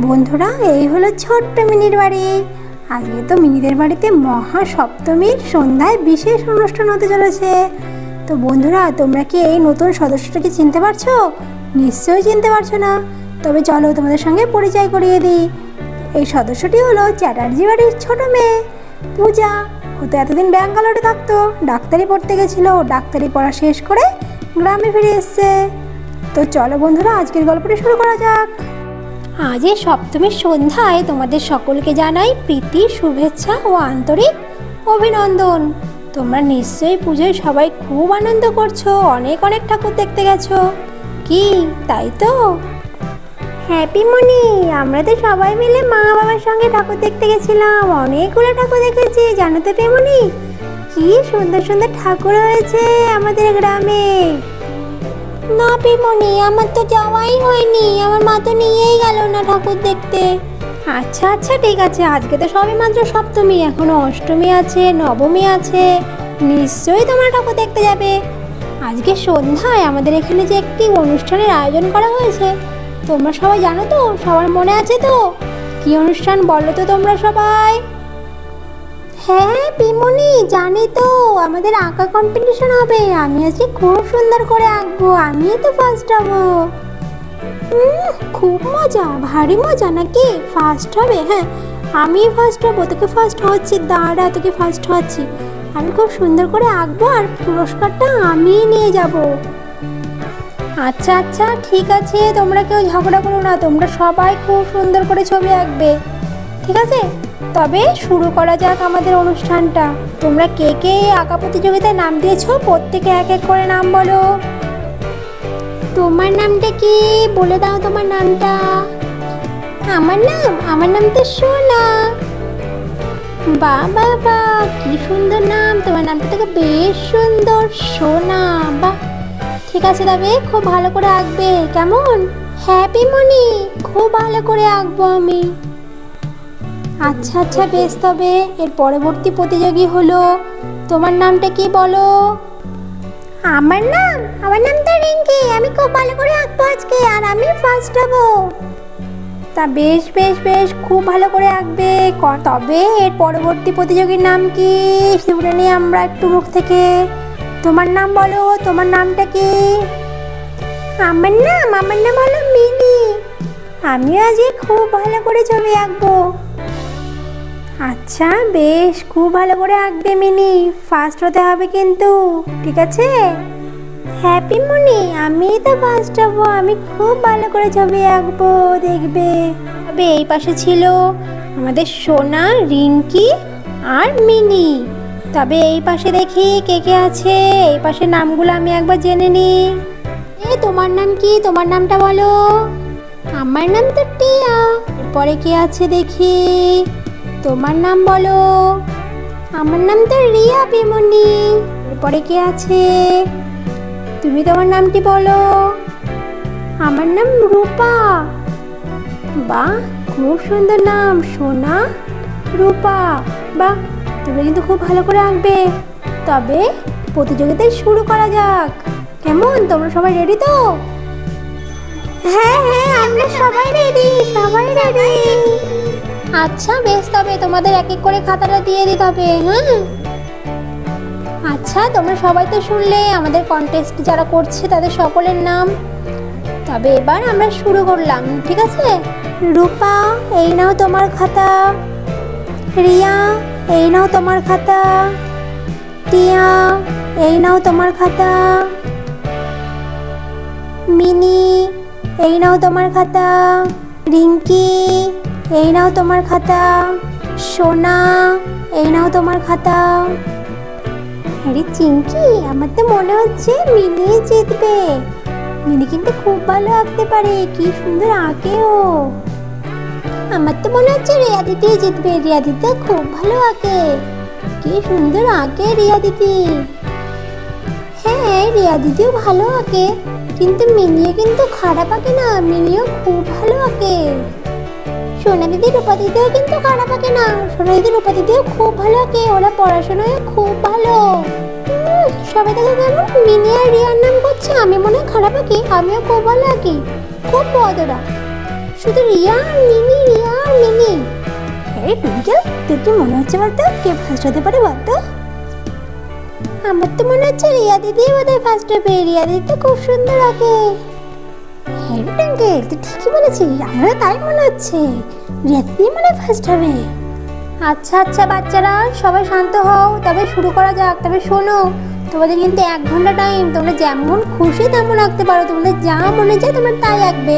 বন্ধুরা, এই হলো ছোট্ট মিনির বাড়ি। আজকে তো মিনিদের বাড়িতে মহা সপ্তমীর সন্ধ্যায় বিশেষ অনুষ্ঠান হতে চলেছে। তো বন্ধুরা, তোমরা কি এই নতুন সদস্যটাকে চিনতে পারছ? নিশ্চয়ই চিনতে পারছ না। তবে চলো তোমাদের সঙ্গে পরিচয় করিয়ে দিই। এই সদস্যটি হলো চ্যাটার্জি বাড়ির ছোট মেয়ে। পূজা, ও তো এতদিন ব্যাঙ্গালোরে থাকতো, ডাক্তারি পড়তে গেছিল ডাক্তারি পড়া শেষ করে গ্রামে ফিরে এসছে। তো চলো বন্ধুরা, আজকের গল্পটি শুরু করা যাক। আজ এই সপ্তমীর সন্ধ্যায় তোমাদের সকলকে জানাই প্রীতি, শুভেচ্ছা ও আন্তরিক অভিনন্দন। তোমরা নিশ্চয়ই পুজোয় সবাই খুব আনন্দ করছ, অনেক অনেক ঠাকুর দেখতে গেছো। কি, তাই তো? হ্যাপি মনি, আমরা তো সবাই মিলে মা বাবার সঙ্গে ঠাকুর দেখতে গেছিলাম, অনেকগুলো ঠাকুর দেখেছি, জানো তো পেমনি কি সুন্দর সুন্দর ঠাকুর হয়েছে আমাদের গ্রামে। না পিমনি, আমার তো যাওয়াই হয়নি। আমার মা তো নিয়েই গেল না ঠাকুর দেখতে। আচ্ছা আচ্ছা ঠিক আছে। আজকে তো সবে মাত্র সপ্তমী, এখনও অষ্টমী আছে, নবমী আছে। নিশ্চয়ই তোমরা ঠাকুর দেখতে যাবে। আজকে সন্ধ্যায় আমাদের এখানে যে একটি অনুষ্ঠানের আয়োজন করা হয়েছে, তোমরা সবাই জানো তো? সবার মনে আছে তো? কি অনুষ্ঠান বলো তো তোমরা সবাই? হ্যাঁ পিমনি, জানি তো। আমাদের আঁকা কম্পিটিশন হবে। আমি আজকে খুব সুন্দর করে আঁকবো। আমিই তো ফার্স্ট হব। খুব মজা, ভারী মজা নাকি? ফার্স্ট হবে হ্যাঁ। আমি ফার্স্ট হব, তোকে ফার্স্ট হচ্ছি। দাঁড়া, তোকে ফার্স্ট হচ্ছি। আমি খুব সুন্দর করে আঁকবো আর পুরস্কারটা আমিই নিয়ে যাব। আচ্ছা আচ্ছা ঠিক আছে। তোমরা কেউ ঝগড়া করো না। তোমরা সবাই খুব সুন্দর করে ছবি আঁকবে। ঠিক আছে? তবে শুরু করা যাক আমাদের অনুষ্ঠানটা। তোমরা কে কে আঁকা প্রতিযোগিতায় নাম দিয়েছ? প্রত্যেকে এক এক করে নাম বলো। তোমার নামটা কি? বলে দাও তোমার নামটা। আমার নাম? আমার নাম তো সোনা। বা বাবা কি সুন্দর নাম। তোমার নামটা থেকে বেশ সুন্দর, সোনা। বাহ! ঠিক আছে তবে, খুব ভালো করে আঁকবে। কেমন? হ্যাপি মনি! খুব ভালো করে আঁকবো আমি। আচ্ছা আচ্ছা বেশ তবে এর পরবর্তী প্রতিযোগী হলো তোমার নামটা কি বলো? আমার নাম আমার নাম তো রিঙ্কি আমি খুব ভালো করে আঁকবো আজকে আর আমি ফার্স্ট হব। তা বেশ বেশ বেশ খুব ভালো করে আঁকবে তবে এর পরবর্তী প্রতিযোগীর নাম কি? শুনে নিই আমরা একটু মুখ থেকে তোমার নাম বলো তোমার নামটা কি? আমার নাম আমার নাম হলো মিনি আমিও আজকে খুব ভালো করে ছবি আঁকবো। আচ্ছা বেশ, খুব ভালো করে আঁকবে মিনি। ফার্স্ট হতে হবে কিন্তু, ঠিক আছে? হ্যাপি মনি আমি তো ফার্স্ট হব, আমি খুব ভালো করে ছবি আঁকবো, দেখবে। তবে এই পাশে ছিল আমাদের সোনা, রিঙ্কি আর মিনি। তবে এই পাশে দেখি কে কে আছে, এই পাশে নামগুলো আমি একবার জেনে নিই এ, তোমার নাম কি? তোমার নামটা বলো। আমার নাম তো টিয়া। এরপরে কে আছে দেখি? তোমার নাম বলো। আমার নাম তো রিয়া পিমনি এরপরে কে আছে? তুমি তোমার নামটি বলো। আমার নাম রূপা। বাহ, খুব সুন্দর নাম। সোনা, রূপা। বাহ তুমি কিন্তু খুব ভালো করে আঁকবে। তবে প্রতিযোগিতায় শুরু করা যাক। কেমন, তোমরা সবাই রেডি তো? হ্যাঁ হ্যাঁ আমরা সবাই রেডি সবাই রেডি আচ্ছা বেশ, তবে তোমাদের এক এক করে খাতাটা দিয়ে দিতে হবে হ্যাঁ আচ্ছা তোমরা সবাই তো শুনলে, আমাদের কন্টেস্ট যারা করছে তাদের সকলের নাম। তবে এবার আমরা শুরু করলাম, ঠিক আছে? রূপা, এই নাও তোমার খাতা। রিয়া, এই নাও তোমার খাতা। টিয়া, এই নাও তোমার খাতা। মিনি, এই নাও তোমার খাতা। রিঙ্কি এই নাও তোমার খাতা। সোনা, এই নাও তোমার খাতা। আরে চিঙ্কি আমার তো মনে হচ্ছে মিনি জিতবে। মিনি কিন্তু খুব ভালো আঁকতে পারে, কি সুন্দর আঁকেও আমার তো মনে হচ্ছে রিয়া দিদি জিতবে রিয়া দিদি খুব ভালো আঁকে। কি সুন্দর আঁকে রিয়া দিদি হ্যাঁ রিয়া দিদিও ভালো আঁকে, কিন্তু মিনিও কিন্তু খারাপ আঁকে না মিনিও খুব ভালো আঁকে। সোনা দিদি রূপা দিদিও কিন্তু খারাপ আঁকে না। সোনা দিদি রূপা দিদিও খুব ভালো আঁকে। ওরা পড়াশোনায় খুব ভালো। সবাই দেখে কেমন মিনি আর রিয়ার নাম করছে আমি মনে হয় খারাপ আঁকি। আমিও খুব ভালো আঁকি। খুব বদরা শুধু রিয়া মিনি রিয়া মিনি। এই টুইঙ্কেল তোর কি মনে হচ্ছে বলতো? কে ফার্স্ট হতে পারে বলতো? আমার তো মনে হচ্ছে রিয়া দিদি বোধহয় ফার্স্ট হবে। রিয়া দিদি তো খুব সুন্দর আঁকে। হ্যাঁ রে তুই ঠিকই বলেছিস, আমারও তাই মনে হচ্ছে। রিয়া দিদি মনে ফার্স্ট হবে। আচ্ছা আচ্ছা বাচ্চারা, সবাই শান্ত হও, তবে শুরু করা যাক। তবে শোনো, তোমাদের কিন্তু এক ঘণ্টা টাইম তোমরা যেমন খুশি তেমন আঁকতে পারো। তোমাদের যা মনে চায় তোমরা তাই আঁকবে।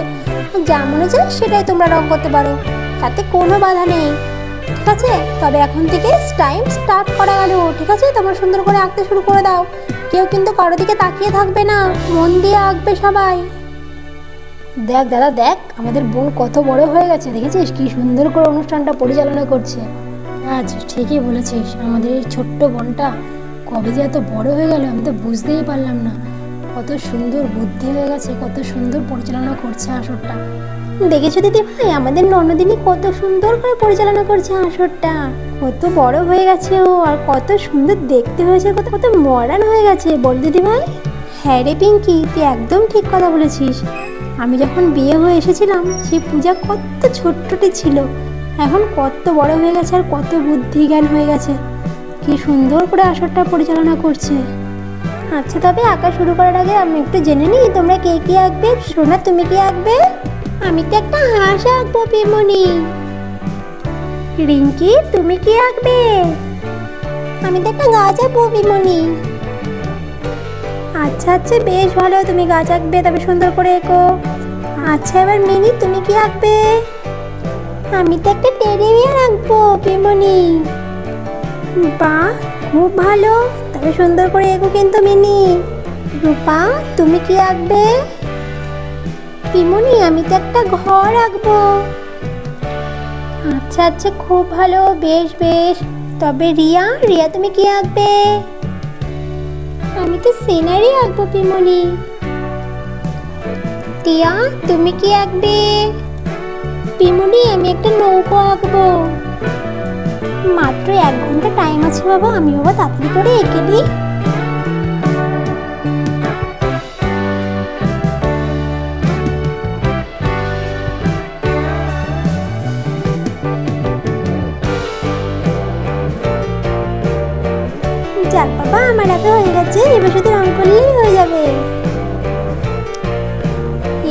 যা মনে চায় সেটাই তোমরা রং করতে পারো। তাতে কোনো বাধা নেই। ঠিক আছে? তবে এখন থেকে টাইম স্টার্ট করা গেল ঠিক আছে? তোমরা সুন্দর করে আঁকতে শুরু করে দাও। কেউ কিন্তু কারও দিকে তাকিয়ে থাকবে না। মন দিয়ে আঁকবে সবাই। দেখ দাদা, দেখ, আমাদের বোন কত বড় হয়ে গেছে, দেখেছিস? কি সুন্দর করে অনুষ্ঠানটা পরিচালনা করছে। আজ ঠিকই বলেছিস। আমাদের এই ছোট্ট বোনটা কবে যে এত বড় হয়ে গেল, আমি তো বুঝতেই পারলাম না। কত সুন্দর বুদ্ধি হয়ে গেছে, কত সুন্দর পরিচালনা করছে আসরটা। দেখেছ দিদি ভাই আমাদের ননদিনী কত সুন্দর করে পরিচালনা করছে আসরটা। কত বড় হয়ে গেছে ও, আর কত সুন্দর দেখতে হয়েছে, কত কত মডার্ন হয়ে গেছে। বল দিদি ভাই হ্যাঁ রে পিঙ্কি, তুই একদম ঠিক কথা বলেছিস। আমি যখন বিয়ে হয়ে এসেছিলাম, সেই পূজা কত ছোট্টটি ছিল। এখন কত বড় হয়ে গেছে আর কত বুদ্ধি জ্ঞান হয়ে গেছে। কি সুন্দর করে আসরটা পরিচালনা করছে। আচ্ছা তবে আঁকা শুরু করার আগে আমি একটু জেনে নিই, তোমরা কে কি আঁকবে? সোনা, তুমি কি আঁকবে? আমি তো একটা হাঁস আঁকবো পিমনি রিঙ্কি, তুমি কি আঁকবে? আমি তো একটা গাছ আঁকবো পিমনি আচ্ছা আচ্ছা বেশ ভালো, তুমি গাছ আঁকবে তবে সুন্দর করে এঁকো। আচ্ছা এবার মিনি, তুমি কি আঁকবে? আমি তো একটা টেডি বিয়ার আঁকবো, পিমনি। বাহ খুব ভালো, তবে সুন্দর করে এগো কিন্তু মিনি। রূপা, তুমি কি আঁকবে? পিমনি, আমি তো একটা ঘর আঁকবো। আচ্ছা আচ্ছা খুব ভালো, বেশ বেশ। তবে রিয়া রিয়া, তুমি কি আঁকবে? আমি তো সিনারি আঁকবো পিমনি টিয়া, তুমি কি আঁকবে? পিমনি আমি একটা নৌকো আঁকবো। মাত্র এক ঘণ্টা টাইম আছে বাবা, আমি বাবা তাড়াতাড়ি করে এঁকে দিই। আমার এত হয়ে গেছে, এবার শুধু রং করলেই হয়ে যাবে।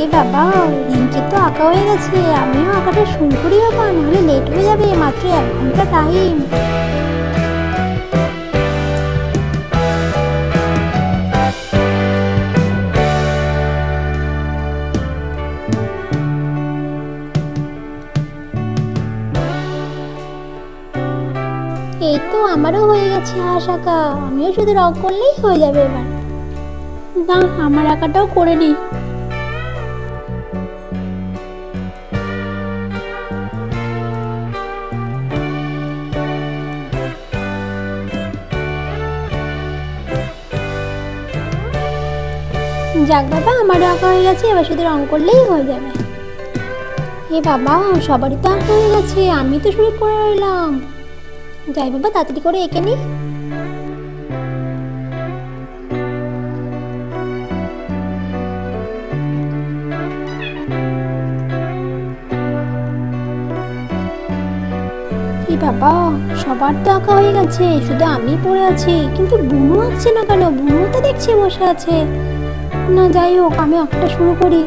এ বাবা রিঙ্কি তো আঁকা হয়ে গেছে, আমিও আঁকাটা শুরু করি বাবা, নাহলে লেট হয়ে যাবে, মাত্র এক ঘণ্টা টাইম আমারও হয়ে গেছে হাঁস আঁকা আমিও শুধু রং করলেই হয়ে যাবে এবার। না, আমার আঁকাটাও করে নিই যাক বাবা, আমারও আঁকা হয়ে গেছে, এবার শুধু রং করলেই হয়ে যাবে। এ বাবা, সবারই তো আঁকা হয়ে গেছে, আমি তো শুরু করে রইলাম। যাই বাবা, তাড়াতাড়ি করে এঁকে নি। বাবা, সবার তো আঁকা হয়ে গেছে, শুধু আমি পড়ে আছি, কিন্তু বুনু আঁকছে না কেন? বুনু তো দেখছি বসে আছে। না, যাই হোক, আমি আঁকটা শুরু করি।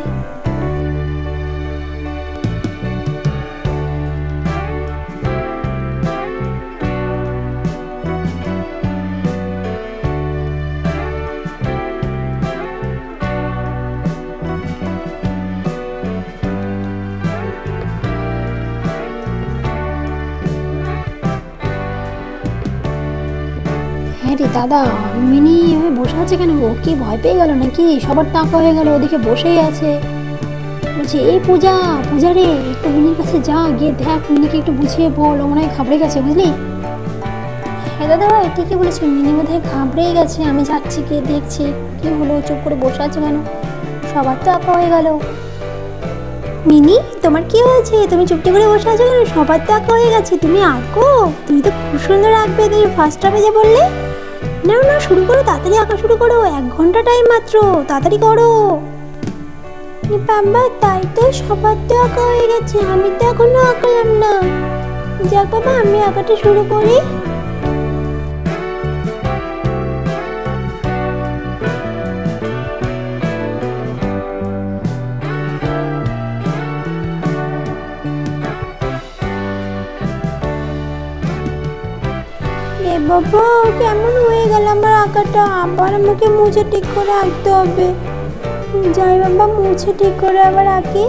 হ্যাঁ রে দাদা, মিনি এভাবে বসে আছে কেন? ও কি ভয় পেয়ে গেল নাকি? সবার টাকা হয়ে গেল, ওদিকে বসেই আছে। বলছে, এই পূজা পূজা রে, একটু মিনির কাছে যা, গিয়ে দেখ, মিনিকে একটু বুঝিয়ে বল মনে হয় ঘাবড়ে গেছে, বুঝলি? হ্যাঁ দাদা ঠিকই বলেছ মিনি বোধ হয় ঘাবড়েই গেছে, আমি যাচ্ছি, গিয়ে দেখছি, কি হলো, চুপ করে বসে আছে কেন? সবার তো আঁকা হয়ে গেল। মিনি, তোমার কি হয়েছে? তুমি চুপটি করে বসে আছো কেন? সবার তো আঁকা হয়ে গেছে, তুমি আঁকো তুমি তো খুব সুন্দর আঁকবে, তুমি ফার্স্ট হবে যে বললে। না না, শুরু করো, তাড়াতাড়ি আঁকা শুরু করো, এক ঘণ্টা টাইম মাত্র, তাড়াতাড়ি করো। বাবা, তাই তো সবার তো আঁকা হয়ে গেছে, আমি তো এখনও আঁকলাম না। যাক বাবা, আমি আঁকাটা শুরু করি। বাবা, কেমন হয়ে গেল আমার আঁকাটা? আবার আমাকে মুছে ঠিক করে আঁকতে হবে। যাই বাবা, মুছে ঠিক করে আবার আঁকি।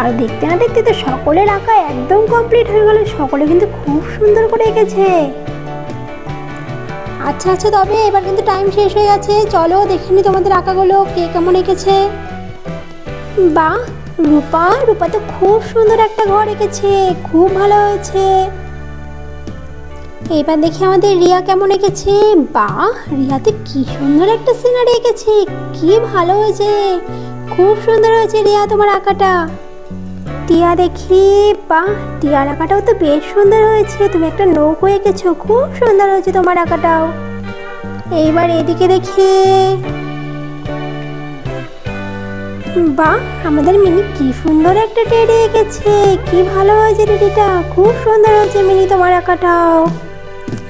আর দেখতে না দেখতে তো সকলের আঁকা একদম কমপ্লিট হয়ে গেল। সকলে কিন্তু খুব সুন্দর করে এঁকেছে। আচ্ছা আচ্ছা তবে এবার কিন্তু টাইম শেষ হয়ে গেছে। চলো, দেখে নি তোমাদের আঁকাগুলো। কে কেমন এঁকেছে? বাহ, রূপা রূপা তো খুব সুন্দর একটা ঘর এঁকেছে। খুব ভালো হয়েছে। এবার দেখি আমাদের রিয়া কেমন এঁকেছে। বাহ, রিয়াতে কি সুন্দর একটা সিনারি এঁকেছে। কি ভালো হয়েছে। খুব সুন্দর হয়েছে রিয়া তোমার আঁকাটা। টিয়া দেখি, বাহ, টিয়ার আঁকাটাও তো বেশ সুন্দর হয়েছে। তুমি একটা নৌকো এঁকেছো, খুব সুন্দর হয়েছে তোমার আঁকাটাও। এইবার এদিকে দেখি। বাহ, আমাদের মিনি কি সুন্দর একটা টেডি এঁকেছে। কি ভালো হয়েছে টেডিটা। খুব সুন্দর হয়েছে মিনি তোমার আঁকাটাও।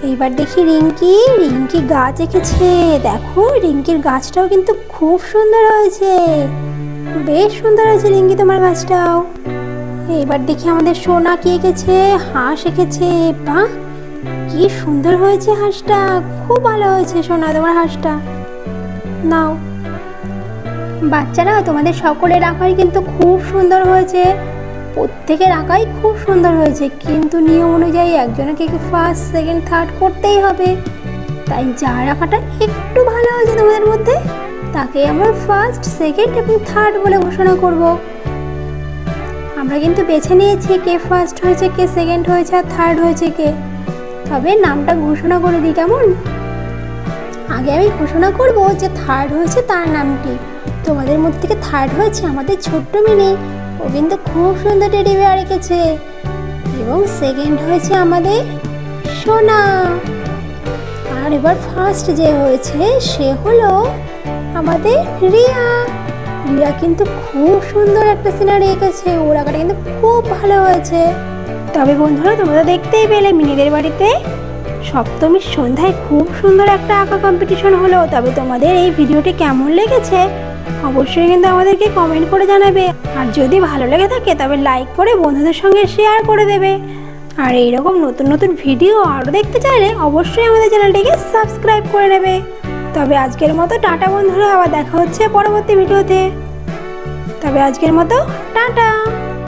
এইবার দেখি রিঙ্কি রিঙ্কি গাছ এঁকেছে। দেখো, রিঙ্কির গাছটাও কিন্তু খুব সুন্দর হয়েছে। বেশ সুন্দর হয়েছে রিঙ্কি তোমার গাছটাও। এইবার দেখি আমাদের সোনা কি এঁকেছে, হাঁস এঁকেছে। বাহ কি সুন্দর হয়েছে হাঁসটা, খুব ভালো হয়েছে সোনা তোমার হাঁসটা। নাও। বাচ্চারা তোমাদের সকলের আঁকাই কিন্তু খুব সুন্দর হয়েছে। প্রত্যেকের আঁকাই খুব সুন্দর হয়েছে, কিন্তু নিয়ম অনুযায়ী একজনকে কি ফার্স্ট সেকেন্ড থার্ড করতেই হবে? তাই যার আঁকাটা একটু ভালো হয়েছে তোমাদের মধ্যে তাকে আমরা ফার্স্ট সেকেন্ড এবং থার্ড বলে ঘোষণা করব। আমরা কিন্তু বেছে নিয়েছি কে ফার্স্ট হয়েছে, কে সেকেন্ড হয়েছে আর থার্ড হয়েছে কে। তবে নামটা ঘোষণা করে দিই কেমন? আগে আমি ঘোষণা করব যে থার্ড হয়েছে তার নামটি। তোমাদের মধ্যে থেকে থার্ড হয়েছে আমাদের ছোট্ট মিনি ও কিন্তু খুব সুন্দর টেডি বিয়ার রেখেছে। এবং সেকেন্ড হয়েছে আমাদের সোনা। আর এবার ফার্স্ট যে হয়েছে, সে হলো আমাদের রিয়া। রিয়া কিন্তু খুব সুন্দর একটা সিনারি এঁকেছে, ওর আঁকাটা কিন্তু খুব ভালো হয়েছে। তবে বন্ধুরা, তোমরা দেখতেই পেলে মিনিদের বাড়িতে সপ্তমীর সন্ধ্যায় খুব সুন্দর একটা আঁকা কম্পিটিশন হলো। তবে তোমাদের এই ভিডিওটি কেমন লেগেছে অবশ্যই কিন্তু আমাদেরকে কমেন্ট করে জানাবে। আর যদি ভালো লেগে থাকে, তবে লাইক করে বন্ধুদের সঙ্গে শেয়ার করে দেবে। আর এইরকম নতুন নতুন ভিডিও আরও দেখতে চাইলে অবশ্যই আমাদের চ্যানেলটিকে সাবস্ক্রাইব করে নেবে। তবে আজকের মতো টাটা বন্ধুরা, আবার দেখা হচ্ছে পরবর্তী ভিডিওতে তবে আজকের মতো, টাটা!